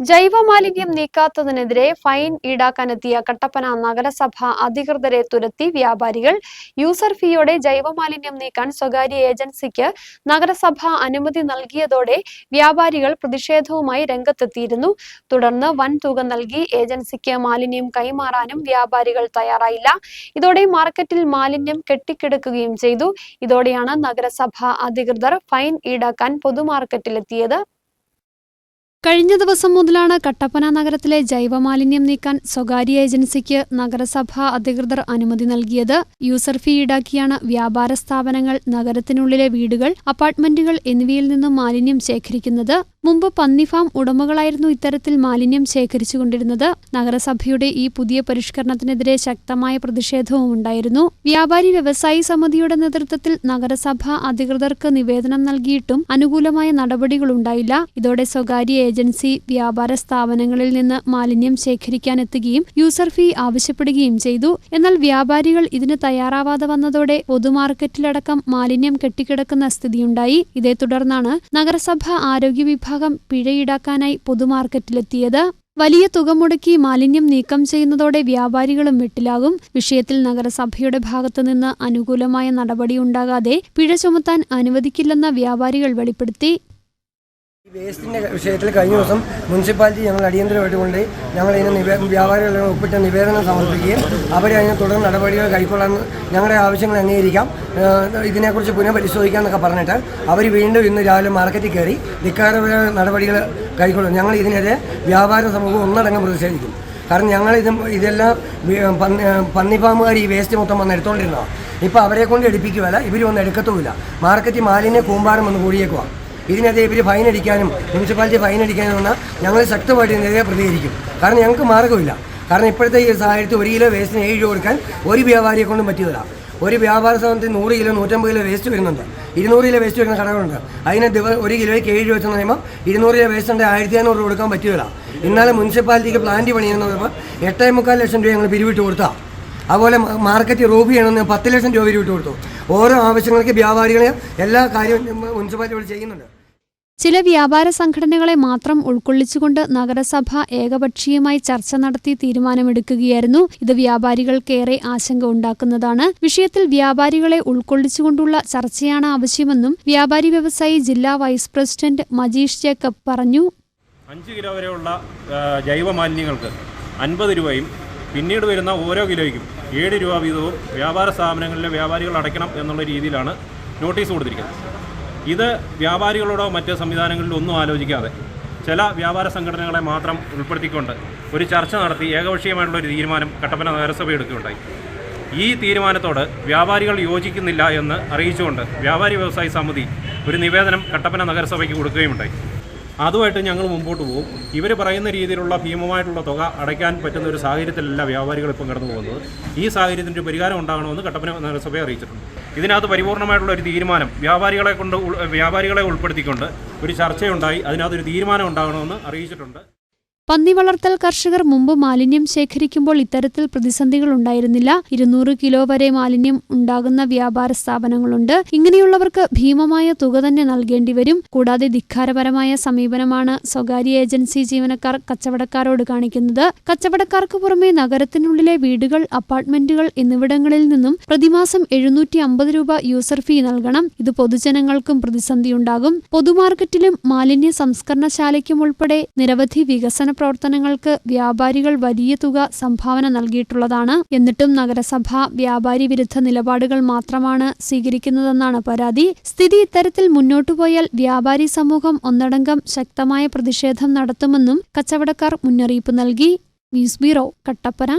ജൈവമാലിന്യം നീക്കാത്തതിനെതിരെ fine ഈടാക്കാനെത്തിയ Kattappana നഗരസഭ അധികൃതരെ തുരത്തി വ്യാപാരികൾ. യൂസർ ഫീയോടെ ജൈവമാലിന്യം നീക്കാൻ സ്വകാര്യ ഏജൻസിക്ക് നഗരസഭ അനുമതി നൽകിയതോടെ വ്യാപാരികൾ പ്രതിഷേധവുമായി രംഗത്തെത്തിയിരുന്നു. തുടർന്ന് വൻ തുക നൽകി ഏജൻസിക്ക് മാലിന്യം കൈമാറാനും വ്യാപാരികൾ തയ്യാറായില്ല. ഇതോടെ മാർക്കറ്റിൽ മാലിന്യം കെട്ടിക്കിടക്കുകയും ചെയ്തു. ഇതോടെയാണ് നഗരസഭ അധികൃതർ ഫൈൻ ഈടാക്കാൻ പൊതുമാർക്കറ്റിലെത്തിയത്. കഴിഞ്ഞ ദിവസം മുതലാണ് കട്ടപ്പന നഗരത്തിലെ ജൈവമാലിന്യം നീക്കാൻ സ്വകാര്യ ഏജൻസിക്ക് നഗരസഭാ അധികൃതർ അനുമതി നൽകിയത്. യൂസർ ഫീ ഈടാക്കിയാണ് വ്യാപാര സ്ഥാപനങ്ങൾ നഗരത്തിനുള്ളിലെ വീടുകൾ അപ്പാർട്ട്മെന്റുകൾ എന്നിവയിൽ നിന്നും മാലിന്യം ശേഖരിക്കുന്നത്. മുമ്പ് പന്നിഫാം ഉടമകളായിരുന്നു ഇത്തരത്തിൽ മാലിന്യം ശേഖരിച്ചുകൊണ്ടിരുന്നത്. നഗരസഭയുടെ ഈ പുതിയ പരിഷ്കരണത്തിനെതിരെ ശക്തമായ പ്രതിഷേധവും ഉണ്ടായിരുന്നു. വ്യാപാരി വ്യവസായി സമിതിയുടെ നേതൃത്വത്തിൽ നഗരസഭ അധികൃതർക്ക് നിവേദനം നൽകിയിട്ടും അനുകൂലമായ നടപടികളുണ്ടായില്ല ഇതോടെ സ്വകാര്യ ഏജൻസി വ്യാപാര സ്ഥാപനങ്ങളിൽ നിന്ന് മാലിന്യം ശേഖരിക്കാനെത്തുകയും യൂസർ ഫീ ആവശ്യപ്പെടുകയും ചെയ്തു. എന്നാൽ വ്യാപാരികൾ ഇതിന് തയ്യാറാവാതെ വന്നതോടെ പൊതുമാർക്കറ്റിലടക്കം മാലിന്യം കെട്ടിക്കിടക്കുന്ന സ്ഥിതിയുണ്ടായി. ഇതേ തുടർന്നാണ് നഗരസഭ ആരോഗ്യ വിഭാഗം പിഴ ഈടാക്കാനായി പൊതുമാർക്കറ്റിലെത്തിയത്. വലിയ തുക മുടക്കി മാലിന്യം നീക്കം ചെയ്യുന്നതോടെ വ്യാപാരികളും വെട്ടിലാകും. വിഷയത്തിൽ നഗരസഭയുടെ ഭാഗത്തുനിന്ന് അനുകൂലമായ നടപടിയുണ്ടാകാതെ പിഴ ചുമത്താൻ അനുവദിക്കില്ലെന്ന് വ്യാപാരികൾ വെളിപ്പെടുത്തി. വേസ്റ്റിന്റെ വിഷയത്തിൽ കഴിഞ്ഞ ദിവസം മുനിസിപ്പാലിറ്റി ഞങ്ങൾ അടിയന്തരമായിട്ട് കൊണ്ട് ഞങ്ങൾ ഇതിന് നിവേ വ്യാപാരികളെ ഒപ്പിട്ട നിവേദനം സമർപ്പിക്കുകയും അവർ അതിന് തുടർ നടപടികൾ കൈക്കൊള്ളാൻ ഞങ്ങളുടെ ആവശ്യങ്ങൾ അംഗീകരിക്കാം. ഇതിനെക്കുറിച്ച് പുനഃപരിശോധിക്കാം എന്നൊക്കെ പറഞ്ഞിട്ട് അവർ വീണ്ടും ഇന്ന് രാവിലെ മാർക്കറ്റിൽ കയറി ധിക്കാരപര നടപടികൾ കൈക്കൊള്ളും. ഞങ്ങൾ ഇതിനെതിരെ വ്യാപാര സമൂഹം ഒന്നടങ്കം പ്രതിഷേധിക്കും. കാരണം ഞങ്ങൾ ഇത് ഇതെല്ലാം പന്നി ഈ വേസ്റ്റ് മൊത്തം വന്ന് എടുത്തുകൊണ്ടിരുന്നതാണ് ഇപ്പോൾ അവരെ കൊണ്ട് എടുപ്പിക്കുകയല്ല ഇവർ വന്ന് എടുക്കത്തുമില്ല. മാർക്കറ്റ് മാലിന്യ കൂമ്പാരം ഒന്ന് കൂടിയേക്കുവാണ് ഇതിനെതിരെ ഇവർ ഫൈൻ അടിക്കാനും മുനിസിപ്പാലിറ്റി ഫൈൻ അടിക്കാനും വന്നാൽ ഞങ്ങൾ ശക്തമായിട്ട് ഇതിനെതിരെ പ്രതികരിക്കും. കാരണം ഞങ്ങൾക്ക് മാർഗമില്ല. കാരണം ഇപ്പോഴത്തെ ഈ സാഹചര്യത്തിൽ ഒരു കിലോ വേസ്റ്റിന് ഏഴ് രൂപ കൊടുക്കാൻ ഒരു വ്യാപാരിയെ കൊണ്ടും പറ്റിയതല്ല. ഒരു വ്യാപാര സ്ഥാപനത്തിൽ നൂറ് കിലോ നൂറ്റമ്പത് കിലോ വേസ്റ്റ് വരുന്നുണ്ട്. ഇരുന്നൂറ് കിലോ വേസ്റ്റ് വരുന്ന കടകളുണ്ട്. അതിന് ദിവസം ഒരു കിലോയ്ക്ക് ഏഴ് രൂപ വെച്ചെന്ന് പറയുമ്പോൾ ഇരുന്നൂറ് കിലോ വേസ്റ്റ് ഉണ്ട് ആയിരത്തി അഞ്ഞൂറ് രൂപ കൊടുക്കാൻ പറ്റില്ല എന്നാലും മുനിസിപ്പാലിറ്റിക്ക് പ്ലാന്റ് പണിയെന്ന് പറയുമ്പോൾ എട്ടേ മുക്കാൽ ലക്ഷം രൂപ ഞങ്ങൾ പിരിവിട്ട് കൊടുത്താൽ അതുപോലെ മാർക്കറ്റ് റൂബി ചെയ്യണമെന്ന് പത്ത് ലക്ഷം രൂപ പിരിവിട്ട് കൊടുത്തു. ഓരോ ആവശ്യങ്ങൾക്ക് വ്യാപാരികളെ എല്ലാ കാര്യവും മുനിസിപ്പാലിറ്റി ചെയ്യുന്നുണ്ട്. ചില വ്യാപാര സംഘടനകളെ മാത്രം ഉൾക്കൊള്ളിച്ചുകൊണ്ട് നഗരസഭ ഏകപക്ഷീയമായി ചർച്ച നടത്തി തീരുമാനമെടുക്കുകയായിരുന്നു. ഇത് വ്യാപാരികൾക്കേറെ ആശങ്ക ഉണ്ടാക്കുന്നതാണ്. വിഷയത്തിൽ വ്യാപാരികളെ ഉൾക്കൊള്ളിച്ചുകൊണ്ടുള്ള ചർച്ചയാണ് ആവശ്യമെന്നും വ്യാപാരി വ്യവസായി ജില്ലാ വൈസ് പ്രസിഡന്റ് മജീഷ് ജേക്കബ് പറഞ്ഞു. അഞ്ച് കിലോ വരെയുള്ള ജൈവ മാലിന്യങ്ങൾക്ക് അൻപത് രൂപയും പിന്നീട് വരുന്ന ഓരോ കിലോയ്ക്കും ഏഴ് രൂപ വീതവും വ്യാപാര സ്ഥാപനങ്ങളിലെ വ്യാപാരികൾ അടയ്ക്കണം എന്നുള്ള രീതിയിലാണ് നോട്ടീസ് കൊടുത്തിരിക്കുന്നത്. ഇത് വ്യാപാരികളോടോ മറ്റ് സംവിധാനങ്ങളിലോ ഒന്നും ആലോചിക്കാതെ ചില വ്യാപാര സംഘടനകളെ മാത്രം ഉൾപ്പെടുത്തിക്കൊണ്ട് ഒരു ചർച്ച നടത്തി ഏകപക്ഷീയമായിട്ടുള്ള ഒരു തീരുമാനം കട്ടപ്പന നഗരസഭ എടുക്കുകയുണ്ടായി ഈ തീരുമാനത്തോട് വ്യാപാരികൾ യോജിക്കുന്നില്ല എന്ന് അറിയിച്ചുകൊണ്ട് വ്യാപാരി വ്യവസായി സമിതി ഒരു നിവേദനം കട്ടപ്പന നഗരസഭയ്ക്ക് കൊടുക്കുകയുണ്ടായി അതുമായിട്ട് ഞങ്ങൾ മുമ്പോട്ട് പോകും. ഇവർ പറയുന്ന രീതിയിലുള്ള ഭീമമായിട്ടുള്ള തുക അടയ്ക്കാൻ പറ്റുന്ന ഒരു സാഹചര്യത്തിലല്ല വ്യാപാരികൾ ഇപ്പം കടന്നു പോകുന്നത്. ഈ സാഹചര്യത്തിന്റെ പരിഹാരം ഉണ്ടാകണമെന്ന് കട്ടപ്പന നഗരസഭയെ അറിയിച്ചിട്ടുണ്ട്. ഇതിനകത്ത് പരിപൂർണമായിട്ടുള്ള ഒരു തീരുമാനം വ്യാപാരികളെ കൊണ്ട് വ്യാപാരികളെ ഉൾപ്പെടുത്തിക്കൊണ്ട് ഒരു ചർച്ചയുണ്ടായി. അതിനകത്തൊരു തീരുമാനം ഉണ്ടാകണമെന്ന് അറിയിച്ചിട്ടുണ്ട്. പന്നി വളർത്തൽ കർഷകർ മുമ്പ് മാലിന്യം ശേഖരിക്കുമ്പോൾ ഇത്തരത്തിൽ പ്രതിസന്ധികൾ ഉണ്ടായിരുന്നില്ല. ഇരുന്നൂറ് കിലോ വരെ മാലിന്യം ഉണ്ടാകുന്ന വ്യാപാര സ്ഥാപനങ്ങളുണ്ട്. ഇങ്ങനെയുള്ളവർക്ക് ഭീമമായ തുക തന്നെ നൽകേണ്ടി വരും. കൂടാതെ ധിക്കാരപരമായ സമീപനമാണ് സ്വകാര്യ ഏജൻസി ജീവനക്കാർ കച്ചവടക്കാരോട് കാണിക്കുന്നത്. കച്ചവടക്കാർക്ക് പുറമെ നഗരത്തിനുള്ളിലെ വീടുകൾ അപ്പാർട്ട്മെന്റുകൾ എന്നിവിടങ്ങളിൽ നിന്നും പ്രതിമാസം എഴുന്നൂറ്റി അമ്പത് രൂപ യൂസർ ഫീ നൽകണം. ഇത് പൊതുജനങ്ങൾക്കും പ്രതിസന്ധിയുണ്ടാകും. പൊതുമാർക്കറ്റിലും മാലിന്യ സംസ്കരണശാലയ്ക്കും ഉൾപ്പെടെ നിരവധി വികസന പ്രവർത്തനങ്ങൾക്ക് വ്യാപാരികൾ വലിയ തുക സംഭാവന നൽകിയിട്ടുള്ളതാണ്. എന്നിട്ടും നഗരസഭ വ്യാപാരി വിരുദ്ധ നിലപാടുകൾ മാത്രമാണ് സ്വീകരിക്കുന്നതെന്നാണ് പരാതി. സ്ഥിതി ഇത്തരത്തിൽ മുന്നോട്ടു പോയാൽ വ്യാപാരി സമൂഹം ഒന്നടങ്കം ശക്തമായ പ്രതിഷേധം നടത്തുമെന്നും കച്ചവടക്കാർ മുന്നറിയിപ്പ് നൽകി. News bureau Kattappana.